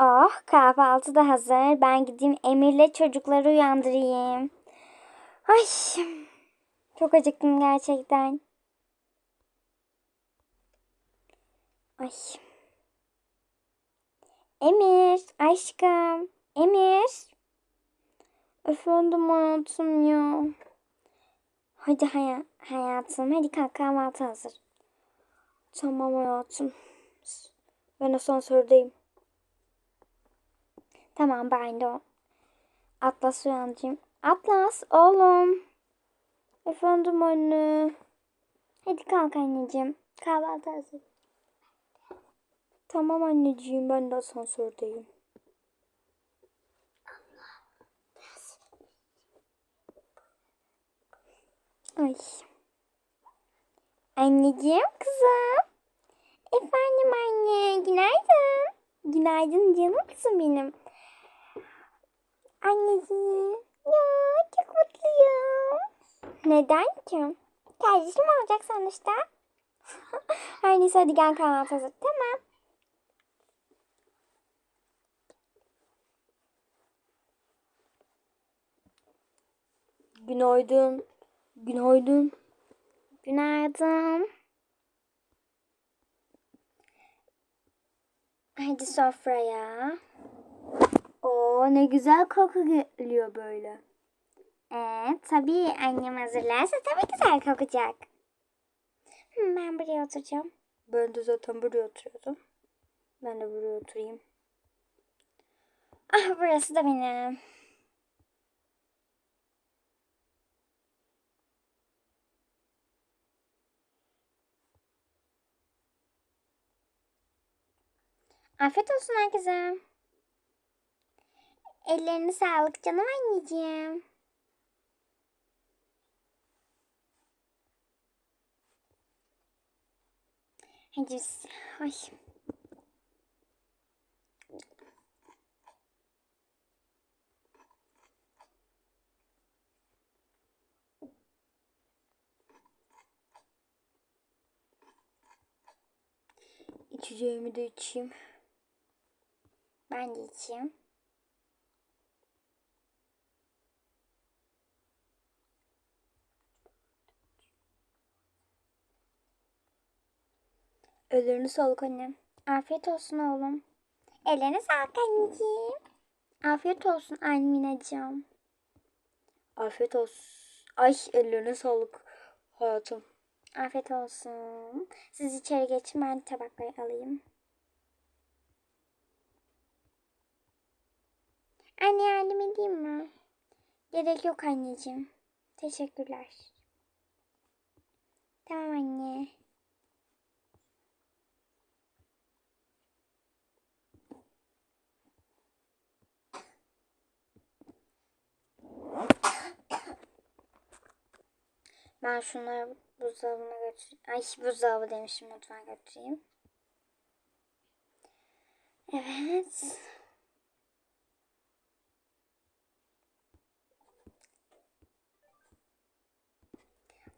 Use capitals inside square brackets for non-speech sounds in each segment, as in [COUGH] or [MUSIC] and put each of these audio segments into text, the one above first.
Oh kahvaltı da hazır. Ben gideyim Emir'le çocukları uyandırayım. Ay çok acıktım gerçekten. Ay. Emir aşkım. Emir. Efendim hayatım ya. Hadi haya- hayatım hadi kalk kahvaltı hazır. Tamam hayatım. Ben asansördeyim. Tamam ben de o. Atlas uyandırayım. Atlas oğlum. Efendim anne. Hadi kalk anneciğim. Kahvaltı hazır. Tamam anneciğim ben de asansördeyim. Ay. Anneciğim kızım. Efendim anne. Günaydın. Günaydın canım kızım benim. Anneciğim. Ya çok mutluyum. Neden ki? Kardeşim olacak sonuçta. [LAUGHS] Her neyse hadi gel kahvaltı hazır. Tamam. Günaydın. Günaydın. Günaydın. Hadi sofraya. Oo ne güzel koku geliyor böyle. Evet tabii annem hazırlarsa tabii güzel kokacak. Ben buraya oturacağım. Ben de zaten buraya oturuyordum. Ben de buraya oturayım. Ah burası da benim. Afiyet olsun herkese. Ellerine sağlık canım anneciğim. Hadi. Ay. İçeceğimi de içeyim. Ben de içeyim. Ellerine sağlık annem. Afiyet olsun oğlum. Ellerine sağlık anneciğim. Afiyet olsun Alminacığım. Afiyet olsun. Ay ellerine sağlık hayatım. Afiyet olsun. Siz içeri geçin ben tabakları alayım. Anne yardım edeyim mi? Gerek yok anneciğim. Teşekkürler. Tamam anne. Ben şunları buzdolabına götüreyim. Ay buzdolabı demişim mutfağa götüreyim. Evet.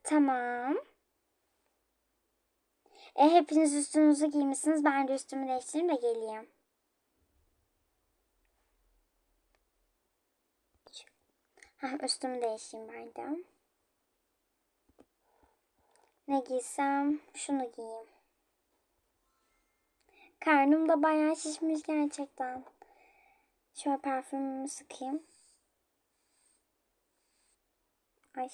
Tamam. E, hepiniz üstünüzü giymişsiniz. Ben de üstümü değiştireyim de geleyim. Ha, üstümü değiştireyim ben de. Ne giysem şunu giyeyim. Karnım da bayağı şişmiş gerçekten. Şöyle parfümümü sıkayım. Ay.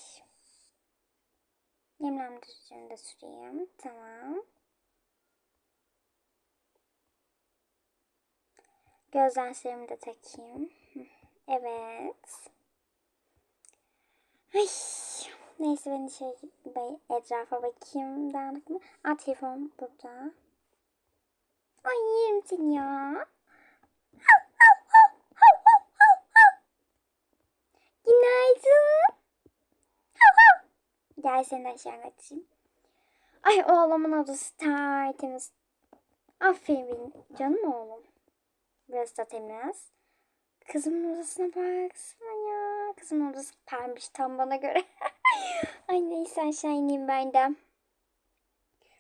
Nemlendiricini de süreyim. Tamam. Göz lenslerimi de takayım. Evet. Ay. Neyse ben şey etrafa bakayım. Dağınık mı? Aa telefon burada. Ay yerim seni ya. Günaydın. Gel seni aşağı götüreyim. Ay oğlumun odası tertemiz. Aferin benim canım oğlum. Burası da temiz. Kızımın odasına baksana ya. Kızımın odası pembiş tam bana göre. [LAUGHS] Ay neyse aşağı ineyim ben de.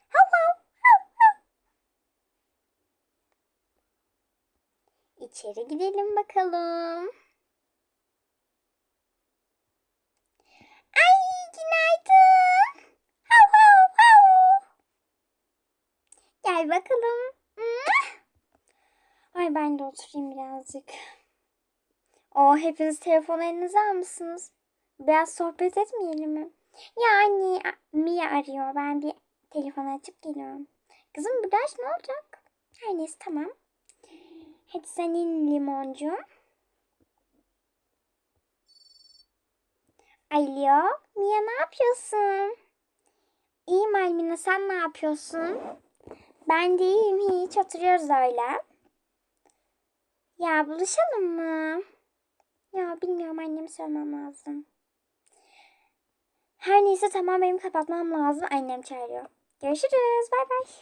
Hav. İçeri gidelim bakalım. Ay günaydın. Hav hav hav. Gel bakalım. Ay ben de oturayım birazcık. O hepiniz telefonu elinize almışsınız. Biraz sohbet etmeyelim mi? Ya anne Mia arıyor. Ben bir telefon açıp geliyorum. Kızım bu ne olacak? Her neyse tamam. Hadi sen in limoncu. Alo Mia ne yapıyorsun? İyiyim Almina sen ne yapıyorsun? Ben de iyiyim hiç oturuyoruz öyle. Ya buluşalım mı? Ya bilmiyorum annemi sormam lazım. Her neyse tamam benim kapatmam lazım. Annem çağırıyor. Görüşürüz. Bay bay.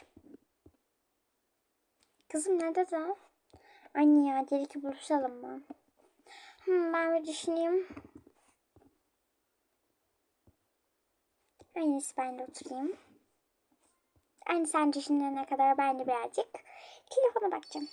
Kızım nerede de? Anne ya dedi ki buluşalım mı? Hmm, ben bir düşüneyim. İyisi ben de oturayım. Anne sen düşünene kadar ben de birazcık telefona bakacağım.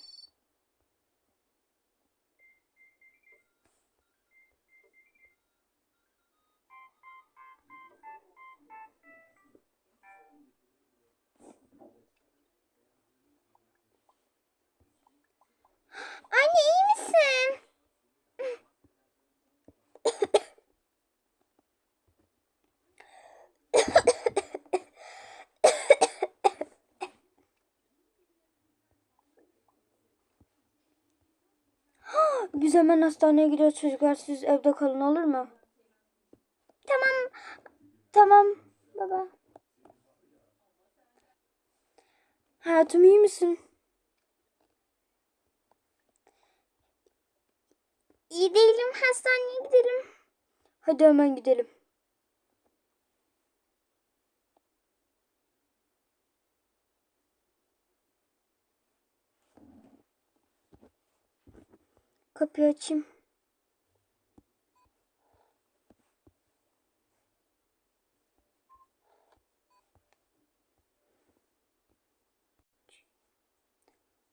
Hemen hastaneye gidiyoruz çocuklar. Siz evde kalın olur mu? Tamam. Tamam baba. Hayatım iyi misin? İyi değilim. Hastaneye gidelim. Hadi hemen gidelim. Kapıyı açayım.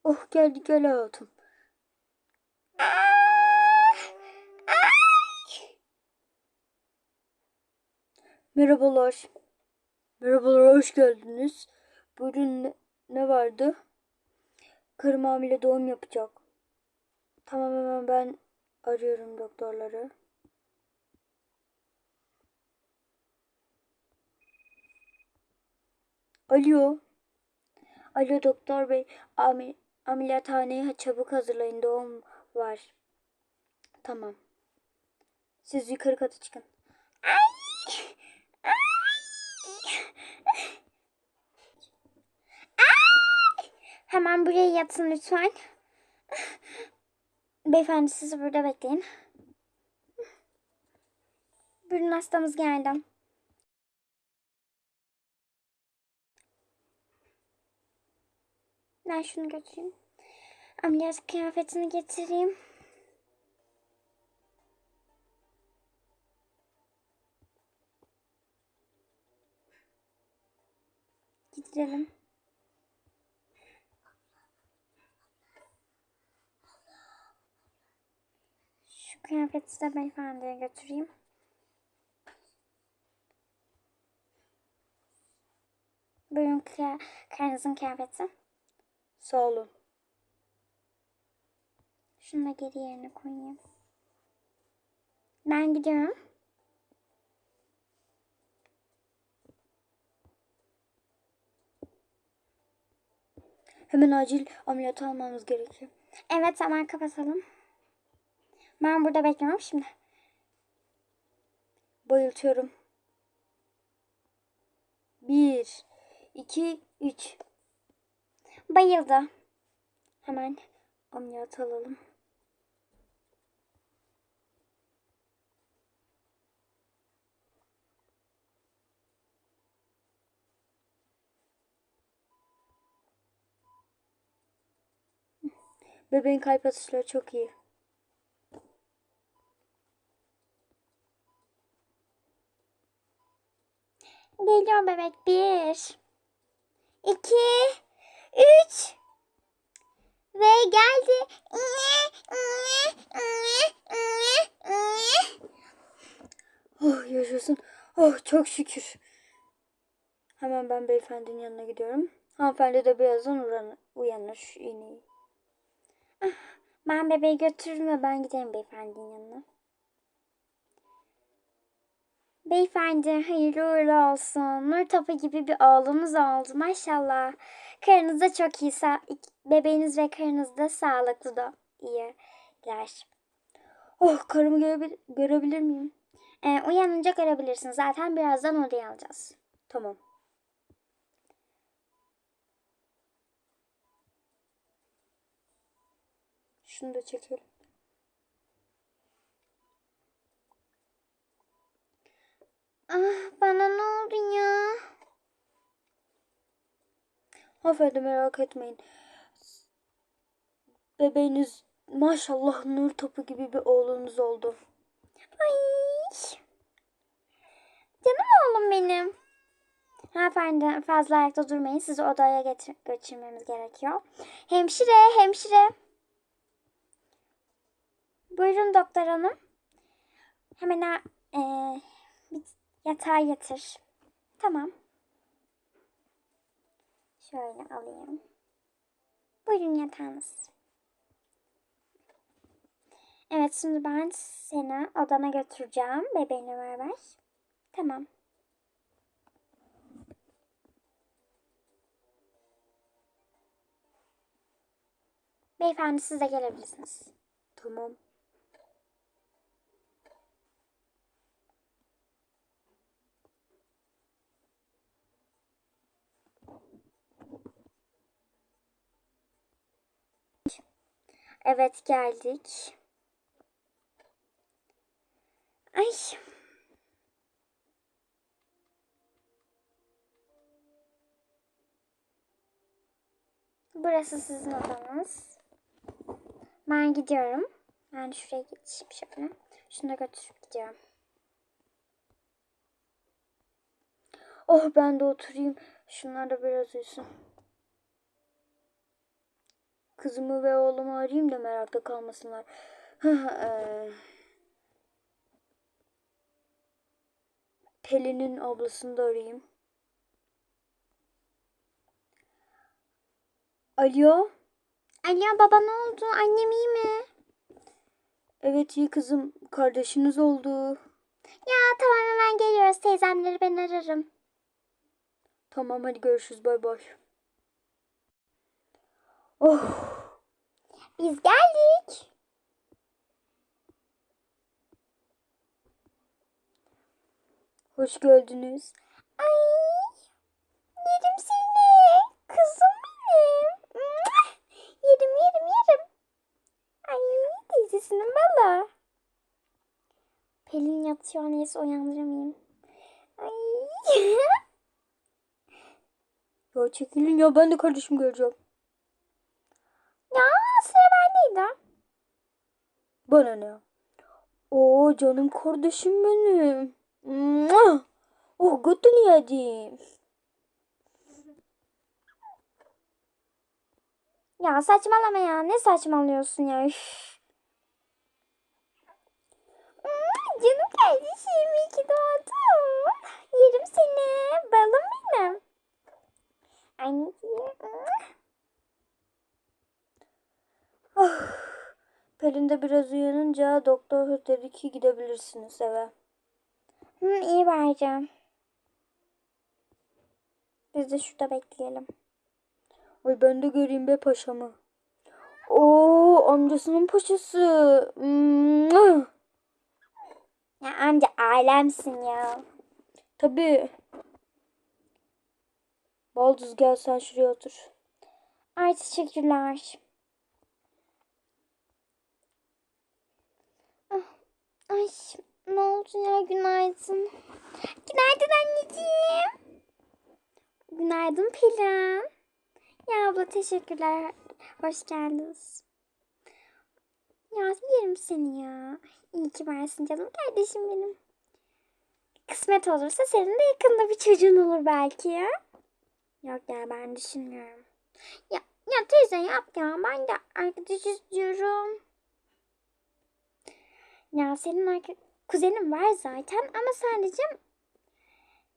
Oh geldi gel hayatım. Merhabalar. Merhabalar, hoş geldiniz. Buyurun ne, ne vardı? Karım hamile doğum yapacak. Tamam hemen ben arıyorum doktorları. Alo. Alo doktor bey. Ami, ameliyathaneye çabuk hazırlayın doğum var. Tamam. Siz yukarı kata çıkın. Hemen buraya yatın lütfen. Beyefendi siz burada bekleyin. Buyurun hastamız geldi. Ben şunu götüreyim. Ameliyat kıyafetini getireyim. Gidelim. Kıyafeti de beyefendiye götüreyim. Buyurun karınızın kıyafeti. Sağ olun. Şunu da geri yerine koyayım. Ben gidiyorum. Hemen acil ameliyat almamız gerekiyor. Evet hemen kapatalım. Ben burada bekliyorum şimdi. Bayıltıyorum. Bir, iki, üç. Bayıldı. Hemen ameliyat alalım. Bebeğin kalp atışları çok iyi. Geliyorum bebek. Bir. iki, Üç. Ve geldi. Oh yaşasın. Oh çok şükür. Hemen ben beyefendinin yanına gidiyorum. Hanımefendi de birazdan uyanır, uyanır yine. Ah, ben bebeği götürürüm ve ben giderim beyefendinin yanına. Beyefendi hayırlı uğurlu olsun. Nur topu gibi bir oğlumuz oldu maşallah. Karınız da çok iyi. Sa- bebeğiniz ve karınız da sağlıklı da iyiler. Oh karımı görebil- görebilir miyim? Ee, uyanınca görebilirsiniz. Zaten birazdan odaya alacağız. Tamam. Şunu da çekelim. Ah bana ne oldu ya? Hanımefendi merak etmeyin. Bebeğiniz maşallah nur topu gibi bir oğlunuz oldu. Ay. Canım oğlum benim. Hanımefendi fazla ayakta durmayın. Sizi odaya getir götürmemiz gerekiyor. Hemşire, hemşire. Buyurun doktor hanım. Hemen bir yatağa yatır. Tamam. Şöyle alayım. Buyurun yatağınız. Evet şimdi ben seni odana götüreceğim bebeğinle beraber. Tamam. Beyefendi siz de gelebilirsiniz. Tamam. Evet geldik. Ay. Burası sizin odanız. Ben gidiyorum. Ben şuraya geçeyim şöyle. Şunu da götürüp gidiyorum. Oh ben de oturayım. Şunlar da biraz uyusun. Kızımı ve oğlumu arayayım da merakta kalmasınlar. Eee, [LAUGHS] Pelin'in ablasını da arayayım. Alo. Alo baba ne oldu? Annem iyi mi? Evet iyi kızım. Kardeşiniz oldu. Ya tamam hemen geliyoruz. Teyzemleri ben ararım. Tamam hadi görüşürüz. Bay bay. Oh. Biz geldik. Hoş geldiniz. Ay yerim seni. Kızım benim. Yerim yerim yerim. Ay teyzesinin bala. Pelin yatıyor neyse uyandıramayayım. Ay. [LAUGHS] Ya çekilin ya ben de kardeşim göreceğim. Bendeydi. Bana ne? Oo canım kardeşim benim. Mua! Oh götünü yedim. Ya saçmalama ya. Ne saçmalıyorsun ya? Üf. Canım kardeşim iyi ki doğdun. Yerim seni. Balım benim. Anneciğim. Ah. Pelin de biraz uyanınca doktor dedi ki gidebilirsiniz eve. Hı, iyi vereceğim. Biz de şurada bekleyelim. Ay ben de göreyim be paşamı. Oo amcasının paşası. Ya amca alemsin ya. Tabii. Baldız gel sen şuraya otur. Ay teşekkürler. Ay ne oldu ya günaydın. Günaydın anneciğim. Günaydın Pelin. Ya abla teşekkürler. Hoş geldiniz. Ya yerim seni ya. İyi ki varsın canım kardeşim benim. Kısmet olursa senin de yakında bir çocuğun olur belki ya. Yok ya ben düşünmüyorum. Ya, ya teyze yap ya. Ben de arkadaş istiyorum. Ya senin kuzenin var zaten ama sadece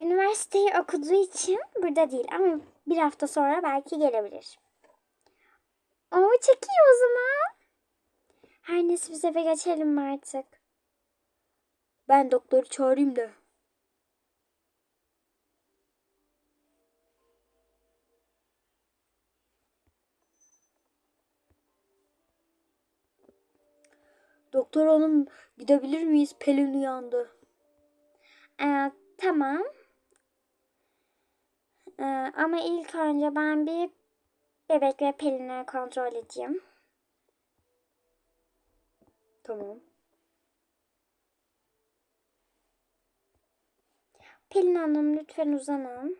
Üniversiteyi okuduğu için burada değil ama bir hafta sonra belki gelebilir. Oo çok iyi o zaman. Her neyse biz eve geçelim artık? Ben doktoru çağırayım da. Doktor hanım gidebilir miyiz? Pelin uyandı. Ee, tamam. Ee, ama ilk önce ben bir bebek ve Pelin'i kontrol edeyim. Tamam. Pelin Hanım lütfen uzanın.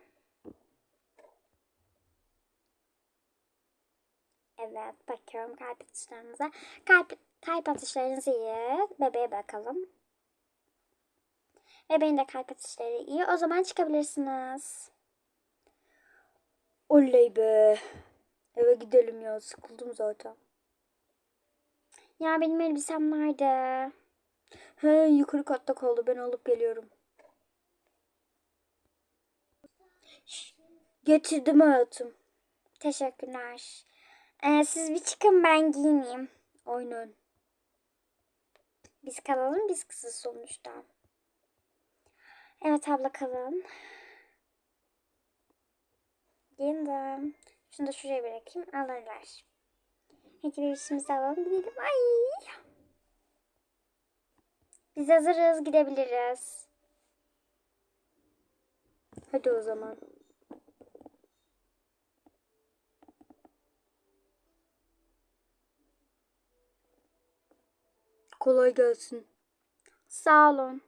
Evet bakıyorum kalp atışlarınıza. Kalp, kalp atışlarınız iyi. Bebeğe bakalım. Bebeğin de kalp atışları iyi. O zaman çıkabilirsiniz. Oley be. Eve gidelim ya. Sıkıldım zaten. Ya benim elbisem nerede? He yukarı katta kaldı. Ben alıp geliyorum. Şş, Getirdim hayatım. Teşekkürler. Ee, siz bir çıkın ben giyineyim. Aynen. Biz kalalım biz kızız sonuçta. Evet abla kalın. Giyindim. Şunu da şuraya bırakayım alırlar. Hadi bir işimizi alalım gidelim. Ay. Biz hazırız gidebiliriz. Hadi o zaman. Kolay gelsin. Sağ olun.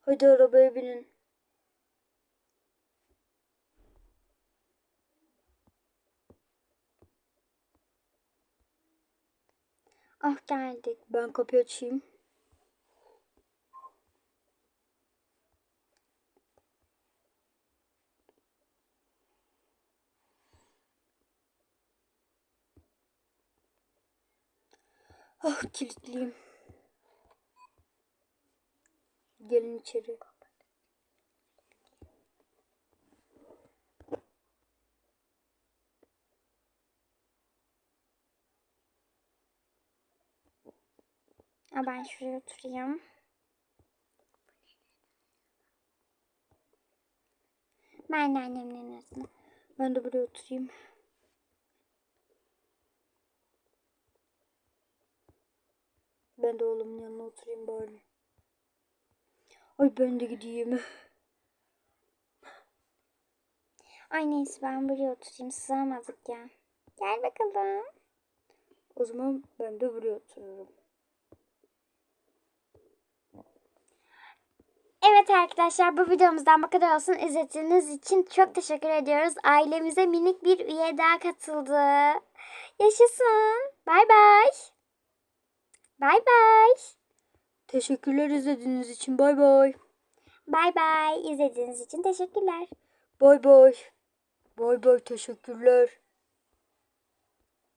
Hadi arabaya binin. Ah geldik. Ben kapıyı açayım. Ah kilitliyim. Gelin içeri. Aa, ben şuraya oturayım. Ben de annemlerin arasında. Ben de buraya oturayım. Ben de oğlumun yanına oturayım bari. Ay ben de gideyim. Ay neyse ben buraya oturayım. Sığamadık ya. Gel bakalım. O zaman ben de buraya otururum. Evet arkadaşlar bu videomuzdan bu kadar olsun. İzlediğiniz için çok teşekkür ediyoruz. Ailemize minik bir üye daha katıldı. Yaşasın. Bay bay. Bay bay. Teşekkürler izlediğiniz için. Bay bay. Bay bay. İzlediğiniz için teşekkürler. Bay bay. Bay bay teşekkürler.